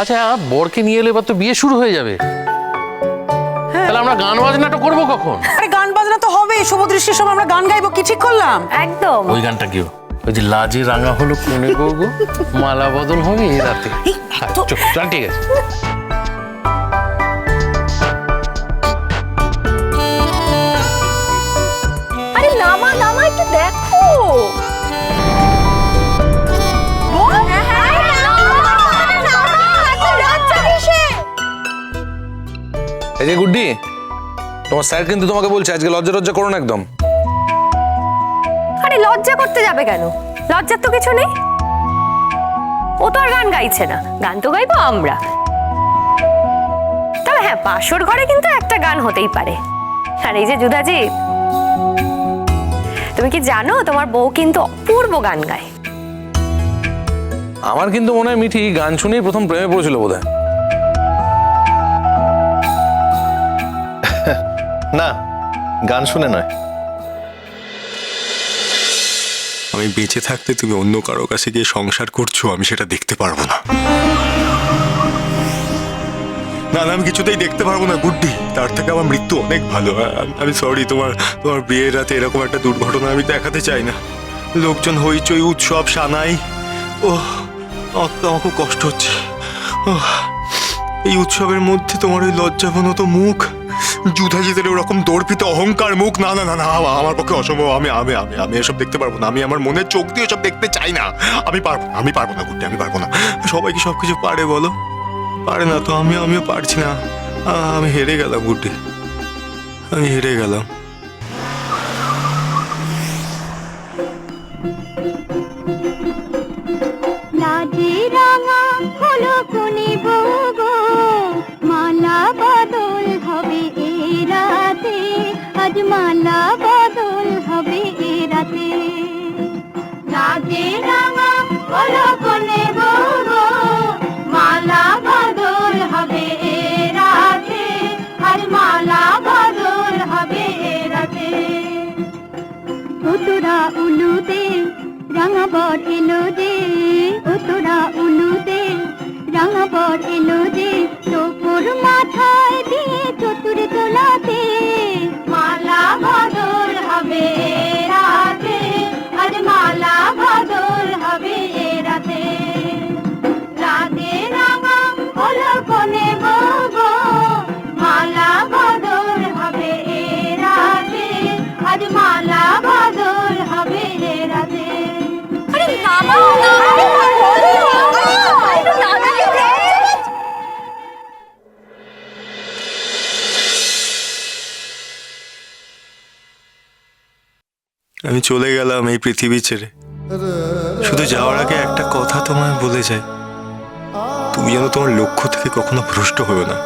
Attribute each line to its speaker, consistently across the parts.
Speaker 1: আচ্ছা বরকে নিয়ে এলে এবার তো বিয়ে শুরু হয়ে যাবে। তাহলে আমরা গান বাজনাটা করব কখন?
Speaker 2: আরে গান বাজনা তো হবে শুভ দৃষ্টির সময় আমরা গান গাইবো কি ঠিক করলাম?
Speaker 3: একদম।
Speaker 1: ওই গানটা কি ওই যে লাজে রাঙা হলো কোনে গো মালা বদল হবে এই রাতে। হ্যাঁ। চল, ঠিক আছে।
Speaker 3: আরে নামা নামা একটু দেখো।
Speaker 4: এই যে গুড্ডি তোমার স্যার কিন্তু তোমাকে বলছে আজকে লজ্জা লজ্জা করো না একদম।
Speaker 3: আরে লজ্জা করতে যাবে কেন? লজ্জার তো কিছু নেই। ও তো আর গান গাইছে না। গান তো গাইবো আমরা। তবে হ্যাঁ বাসর ঘরে কিন্তু একটা গান হতেই পারে। আর এই যে জুদাজি তুমি কি জানো তোমার বউ কিন্তু অপূর্ব গান গায়।
Speaker 4: আমার কিন্তু মনে হয় মিঠি গান শুনেই প্রথম প্রেমে পড়েছিল বোধ
Speaker 5: না, গান শুনে নয়।
Speaker 6: আমি বেঁচে থাকতে তুমি অন্য কারও কাছে গিয়ে সংসার করছ, আমি সেটা দেখতে পারব না। না না, আমি কিছুতেই দেখতে পারব না গুড্ডি তার থেকে আমার মৃত্যু অনেক ভালো। আমি সরি তোমার তোমার বিয়ের রাতে এরকম একটা দুর্ঘটনা আমি দেখাতে চাই না। লোকজন হইচই, উৎসব, সানাই ও আমার খুব কষ্ট হচ্ছে। এই উৎসবের মধ্যে তোমার ওই লজ্জাবনত মুখ যুধাজিদের ওরকম দর্পিত অহংকার মুখ না না না না আমা- আমার পক্ষে অসম্ভব আমি আমি আমি আমি এসব দেখতে পারব না আমি আমার মনের চোখ দিয়ে সব দেখতে চাই না আমি পারব না, আমি পারব না ঘুরতে আমি পারব না। সবাই কি সব কিছু পারে বলো? পারে না তো আমি আমিও পারছি না। আমি হেরে গেলাম গুটি আমি হেরে গেলাম।
Speaker 7: মালা বদল হবে রাতে। উতরা উলুতে রাঙা বর এলো যে, উতরা উলুতে রাঙা বর এলো যে, তোপর মাথায় দিয়ে চতুর তোলাতে। মালা বদল হবে রাতে, আজ মালা বদল
Speaker 6: আমি চলে গেলাম এই পৃথিবী ছেড়ে। শুধু যাওয়ার আগে একটা কথা তোমায় বলে যাই। তুমি যেন তোমার লক্ষ্য থেকে কখনো ভ্রষ্ট হয়েও না।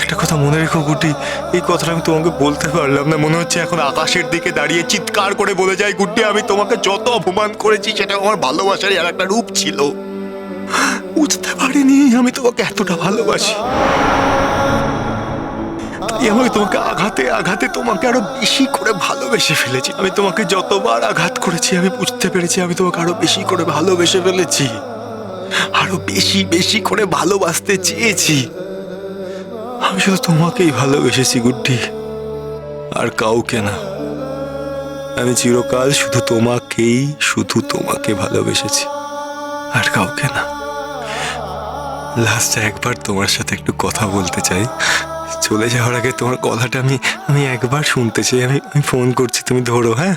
Speaker 6: একটা কথা মনে রেখো গুটি, এই কথাটা আমি তোমাকে বলতে পারলাম না। মনে হচ্ছে এখন আকাশের দিকে দাঁড়িয়ে চিৎকার করে বলে যাই, গুটি, আমি তোমাকে যত অপমান করেছি সেটা আমার ভালোবাসারই আর একটা রূপ ছিল। বুঝতে পারিনি আমি তোমাকে এতটা ভালোবাসি। আমি তোমাকে আঘাতে আঘাতে তোমাকে আরও বেশি করে ভালোবেসে ফেলেছি। আমি তোমাকে যতবার আঘাত করেছি, আমি বুঝতে পেরেছি আমি তোমাকে আরও বেশি করে ভালোবেসে ফেলেছি। আরও বেশি বেশি করে ভালোবাসতে চেয়েছি। আমি শুধু তোমাকেই ভালোবেসেছি, গুড্ডি। আর কাউকে না। আমি চিরকাল শুধু তোমাকেই, শুধু তোমাকে ভালোবেসেছি। আর কাউকে না। লাস্টে একবার তোমার সাথে একটু কথা বলতে চাই। চলে যাওয়ার আগে তোমার কথাটা আমি আমি একবার শুনতে চাই। আমি আমি ফোন করছি, তুমি ধরো হ্যাঁ?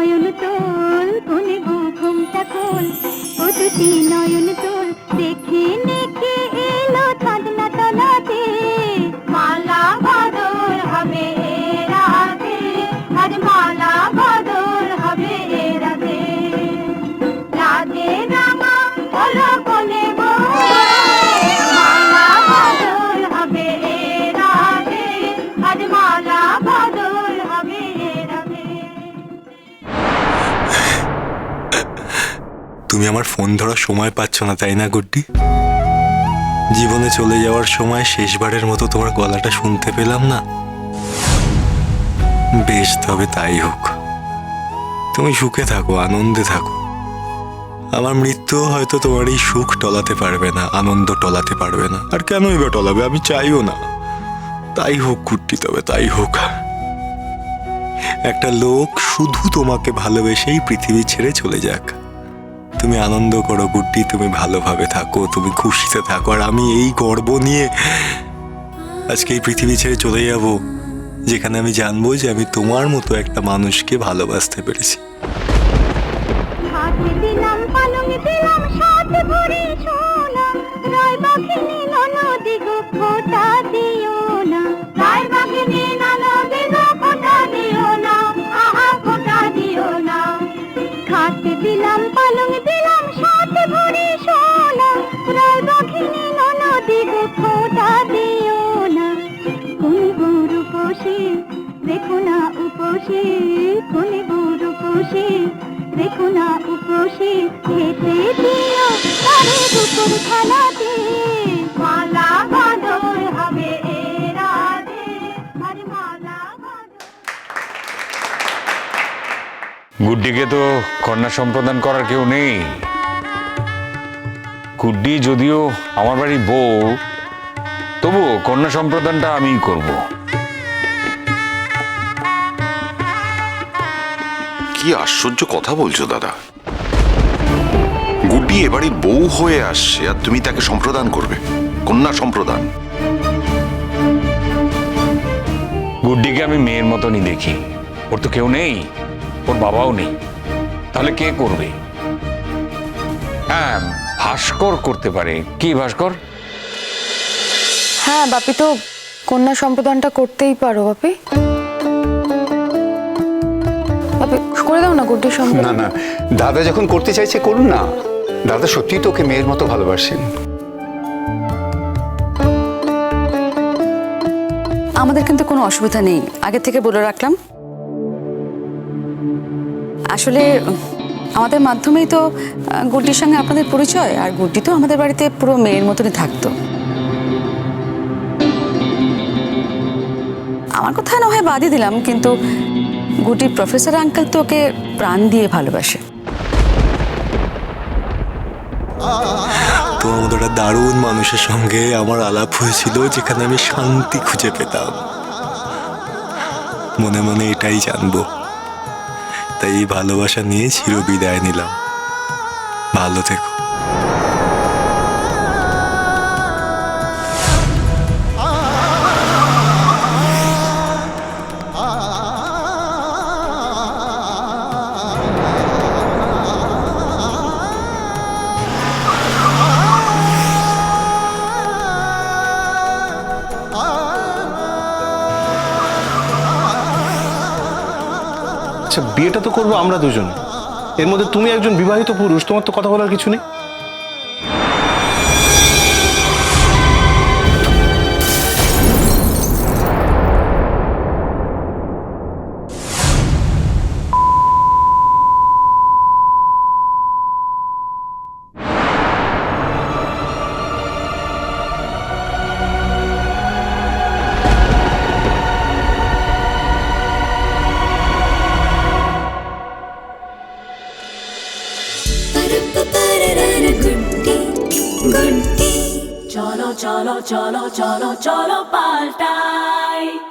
Speaker 7: নয়ন তোর কোনে ঘুমটা খোল। ও তুই নয়ন তোর দেখে
Speaker 6: আমার ফোন ধরার সময় পাচ্ছ না, তাই না গুড্ডি? জীবনে চলে যাওয়ার সময় শেষবারের মতো তোমার গলাটা শুনতে পেলাম না। বেশ, তবে তাই হোক। তুমি সুখে থাকো, আনন্দে থাকো। আমার মৃত্যু হয়তো তোমার এই সুখ টলাতে পারবে না, আনন্দ টলাতে পারবে না। আর কেনই বা টলাবে, আমি চাইও না। তাই হোক কুট্টি তবে তাই হোক। একটা লোক শুধু তোমাকে ভালোবেসেই পৃথিবী ছেড়ে চলে যাক। তুমি আনন্দ করো গুড্ডি তুমি ভালোভাবে থাকো, তুমি খুশিতে থাকো। আর আমি এই গর্ব নিয়ে আজকে এই পৃথিবী ছেড়ে চলে যাব, যেখানে আমি জানব যে আমি তোমার মতো একটা মানুষকে ভালোবাসতে পেরেছি।
Speaker 7: দিলাম পালং দিলাম ভরে গরু পোষে দেখো না উপসে পোষে দেখো না উপসে খেতে দিও দুপুর বদল
Speaker 8: গুড্ডিকে তো কন্যা সম্প্রদান করার কেউ নেই। গুড্ডি যদিও আমার বাড়ির বউ তবু কন্যা সম্প্রদানটা আমিই করব।
Speaker 9: কি আশ্চর্য কথা বলছো দাদা? গুড্ডি এবারে বউ হয়ে আসছে আর তুমি তাকে সম্প্রদান করবে। কন্যা সম্প্রদান।
Speaker 8: গুড্ডিকে আমি মেয়ের মতনই দেখি। ওর তো কেউ নেই ওর বাবাও নেই। তাহলে কে করবে? হ্যাঁ ভাস্কর করতে পারে। কি ভাস্কর?
Speaker 2: হ্যাঁ বাপি তো কন্যা সম্প্রদানটা করতেই পারো বাপি। বাপি করে দাও না গুড্ডির সম্প্রদান
Speaker 10: না না দাদা যখন করতে চাইছে করুন না। দাদা সত্যিই তোকে মেয়ের মতো ভালোবাসেন।
Speaker 2: আমাদের কিন্তু কোনো অসুবিধা নেই। আগে থেকে বলে রাখলাম। আসলে আমাদের মাধ্যমেই তো গুড্ডির সঙ্গে আপনাদের পরিচয় আর গুড্ডি তো আমাদের বাড়িতে পুরো মেয়ের মতনই থাকতো। আমার কথা না হয় বাদই দিলাম কিন্তু গুড্ডির প্রফেসর আঙ্কেল তো ওকে প্রাণ দিয়ে ভালোবাসে।
Speaker 6: মতো একটা দারুণ মানুষের সঙ্গে আমার আলাপ হয়েছিল যেখানে আমি শান্তি খুঁজে পেতাম। মনে মনে এটাই জানব। তাই এই ভালোবাসা নিয়ে চির বিদায় নিলাম। ভালো থেকো।
Speaker 4: আচ্ছা বিয়েটা তো করব আমরা দুজন। এর মধ্যে তুমি একজন বিবাহিত পুরুষ, তোমার তো কথা বলার কিছু নেই।
Speaker 11: চলো চলো চলো পাল্টাই